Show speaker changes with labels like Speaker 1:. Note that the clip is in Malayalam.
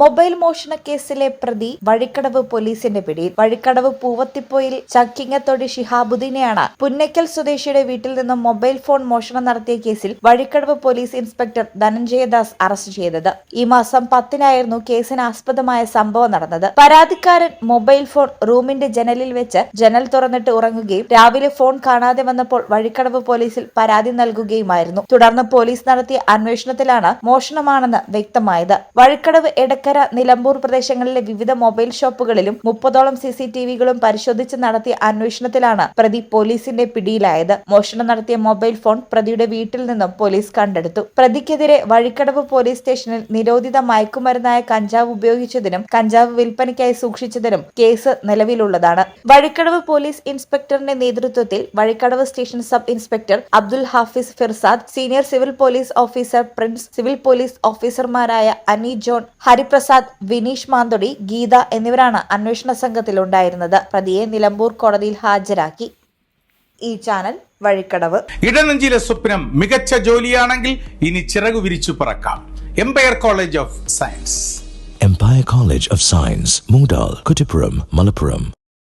Speaker 1: മൊബൈൽ മോഷണ കേസിലെ പ്രതി വഴിക്കടവ് പോലീസിന്റെ പിടിയിൽ. വഴിക്കടവ് പൂവത്തിപ്പോയിൽ ചക്കിങ്ങത്തൊടി ഷിഹാബുദ്ദീനെയാണ് പുന്നയ്ക്കൽ സ്വദേശിയുടെ വീട്ടിൽ നിന്നും മൊബൈൽ ഫോൺ മോഷണം നടത്തിയ കേസിൽ Vazhikkadavu police inspector Dhananjayadas arrest ചെയ്തത്. ഈ മാസം പത്തിനായിരുന്നു കേസിന് ആസ്പദമായ സംഭവം നടന്നത്. പരാതിക്കാരൻ മൊബൈൽ ഫോൺ റൂമിന്റെ ജനലിൽ വെച്ച് ജനൽ തുറന്നിട്ട് ഉറങ്ങുകയും രാവിലെ ഫോൺ കാണാതെ വന്നപ്പോൾ വഴിക്കടവ് പോലീസിൽ പരാതി നൽകുകയുമായിരുന്നു. തുടർന്ന് പോലീസ് നടത്തിയ അന്വേഷണത്തിലാണ് മോഷണമാണെന്ന് വ്യക്തമായത്. വഴിക്കടവ് എടക്കര നിലമ്പൂർ പ്രദേശങ്ങളിലെ വിവിധ മൊബൈൽ ഷോപ്പുകളിലും മുപ്പതോളം സി സി ടി വികളും പരിശോധിച്ച് നടത്തിയ അന്വേഷണത്തിലാണ് പ്രതി പോലീസിന്റെ പിടിയിലായത്. മോഷണം നടത്തിയ മൊബൈൽ ഫോൺ പ്രതിയുടെ വീട്ടിൽ നിന്നും പോലീസ് കണ്ടെടുത്തു. പ്രതിക്കെതിരെ വഴിക്കടവ് പോലീസ് സ്റ്റേഷനിൽ നിരോധിത മയക്കുമരുന്നായ കഞ്ചാവ് ഉപയോഗിച്ചതിനും കഞ്ചാവ് വിൽപ്പനയ്ക്കായി സൂക്ഷിച്ചതിനും കേസ് നിലവിലുള്ളതാണ്. വഴിക്കടവ് പോലീസ് ഇൻസ്പെക്ടറിന്റെ നേതൃത്വത്തിൽ Vazhikkadavu station sub inspector Abdul Hafis Firsad senior civil police officer Prince civil police ഓഫീസർമാരായ അനി ജോൺ ഹരിപ്രസാദ് വിനീഷ് മാന്തൊടി ഗീത എന്നിവരാണ് അന്വേഷണ സംഘത്തിൽ ഉണ്ടായിരുന്നത് പ്രതിയെ നിലമ്പൂർ കോടതിയിൽ ഹാജരാക്കി. ഈ ചാനൽ വഴിക്കടവ്.
Speaker 2: ഇടനെഞ്ചിലെ സ്വപ്നം മികച്ച ജോലിയാണെങ്കിൽ ഇനി ചിറകു വിരിച്ചു പറക്കാം. Empire College of Science
Speaker 3: Empire College of Science Moondal, Kuttippuram Malappuram.